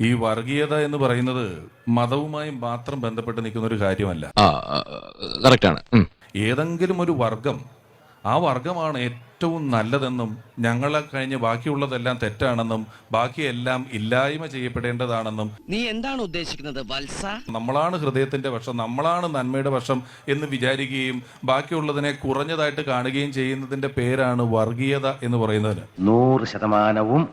ഈ വർഗീയത എന്ന് പറയുന്നത് മതവുമായി മാത്രം ബന്ധപ്പെട്ട് നിൽക്കുന്ന ഒരു കാര്യമല്ല. ആ കറക്റ്റാണ്. ഏതെങ്കിലും ഒരു വർഗം ആ വർഗമാണ് ഏറ്റവും നല്ലതെന്നും ഞങ്ങളെ കഴിഞ്ഞ് ബാക്കിയുള്ളതെല്ലാം തെറ്റാണെന്നും ബാക്കിയെല്ലാം ഇല്ലായ്മ ചെയ്യപ്പെടേണ്ടതാണെന്നും. നീ എന്താണ് ഉദ്ദേശിക്കുന്നത് വത്സ? നമ്മളാണ് ഹൃദയത്തിന്റെ പക്ഷം നമ്മളാണ് നന്മയുടെ പക്ഷം എന്ന് വിചാരിക്കുകയും ബാക്കിയുള്ളതിനെ കുറഞ്ഞതായിട്ട് കാണുകയും ചെയ്യുന്നതിന്റെ പേരാണ് വർഗീയത എന്ന് പറയുന്നത് നൂറ് ശതമാനവും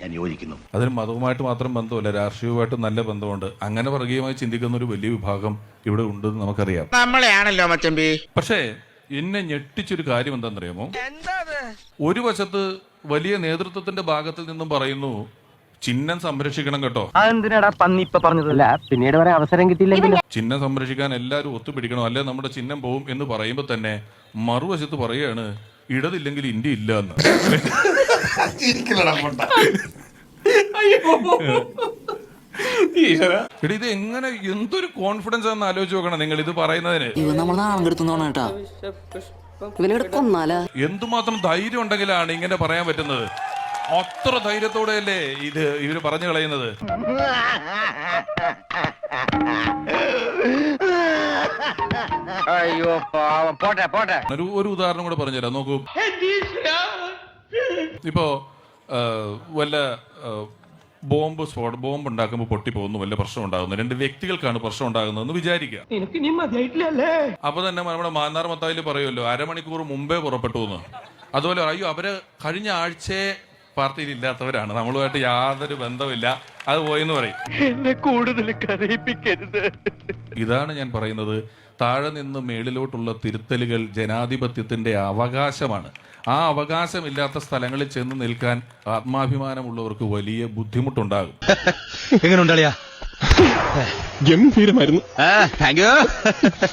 ഞാൻ യോജിക്കുന്നു. അതിന് മതവുമായിട്ട് മാത്രം ബന്ധമല്ല രാഷ്ട്രീയവുമായിട്ട് നല്ല ബന്ധമുണ്ട് അങ്ങനെ വർഗീയമായി ചിന്തിക്കുന്ന ഒരു വലിയ വിഭാഗം ഇവിടെ ഉണ്ടെന്ന് നമുക്കറിയാം. നമ്മളെയാണല്ലോ മച്ചമ്പി. പക്ഷേ എന്നെ ഞെട്ടിച്ചൊരു കാര്യം എന്താണെന്നറിയാമോ? ഒരു വശത്ത് വലിയ നേതൃത്വത്തിന്റെ ഭാഗത്തിൽ നിന്നും പറയുന്നു ചിഹ്നം സംരക്ഷിക്കണം കേട്ടോ. അതെന്തിനാടാ പന്നി ഇപ്പൊ പറഞ്ഞതല്ല പിന്നീട് വരെ അവസരം കിട്ടിയില്ലെങ്കിൽ ചിഹ്നം സംരക്ഷിക്കാൻ എല്ലാവരും ഒത്തുപിടിക്കണം. അല്ലെ നമ്മുടെ ചിഹ്നം പോവും എന്ന് പറയുമ്പോൾ തന്നെ മറുവശത്ത് പറയാണ് ഇടതില്ലെങ്കിൽ ഇന്ത്യ ഇല്ല എന്ന്. എടി ഇത് എങ്ങനെ എന്തൊരു കോൺഫിഡൻസ് ആണെന്ന് ആലോചിച്ച് നോക്കണം നിങ്ങൾ ഇത് പറയുന്നതിന്. ഇവ നമ്മൾ നാളെ കേട്ടാ. ഇവനെ കൊന്നാലാ. എന്തുമാത്രം ധൈര്യം ഉണ്ടെങ്കിലാണ് ഇങ്ങനെ പറയാൻ പറ്റുന്നത്? അത്ര ധൈര്യത്തോടെയല്ലേ ഇത് ഇവർ പറഞ്ഞു കളയുന്നത്? അയ്യോ പാവം. പോട്ടെ പോട്ടെ. ഒരു ഒരു ഉദാഹരണം കൂടെ പറഞ്ഞുതരാം നോക്കൂ. ഇപ്പോ വല്ല ബോംബ് സ്ഫോട ബോംബ് ഉണ്ടാക്കുമ്പോൾ പൊട്ടിപ്പോകുന്നു വല്ല പ്രശ്നം ഉണ്ടാകുന്നു രണ്ട് വ്യക്തികൾക്കാണ് പ്രശ്നം ഉണ്ടാകുന്നതെന്ന് വിചാരിക്കുക അപ്പൊ തന്നെ നമ്മുടെ മാന്നാർ മത്തായിൽ പറയുമല്ലോ അരമണിക്കൂർ മുമ്പേ പുറപ്പെട്ടു എന്ന് അതുപോലെ അയ്യോ അവർ കഴിഞ്ഞ ആഴ്ചയെ പാർട്ടിയിൽ ഇല്ലാത്തവരാണ്. നമ്മളുമായിട്ട് യാതൊരു ബന്ധമില്ല അത് പോയെന്ന് പറയും. എന്നെ കൂടുതൽ കരയിപ്പിക്കരുത്. ഇതാണ് ഞാൻ പറയുന്നത്. താഴെ നിന്ന് മേളിലോട്ടുള്ള തിരുത്തലുകൾ ജനാധിപത്യത്തിന്റെ അവകാശമാണ്. ആ അവകാശമില്ലാത്ത സ്ഥലങ്ങളിൽ ചെന്ന് നിൽക്കാൻ ആത്മാഭിമാനമുള്ളവർക്ക് വലിയ ബുദ്ധിമുട്ടുണ്ടാകും. എങ്ങനെ ഉണ്ടാളിയാ ഗംഭീരമായിരുന്നു. Thank you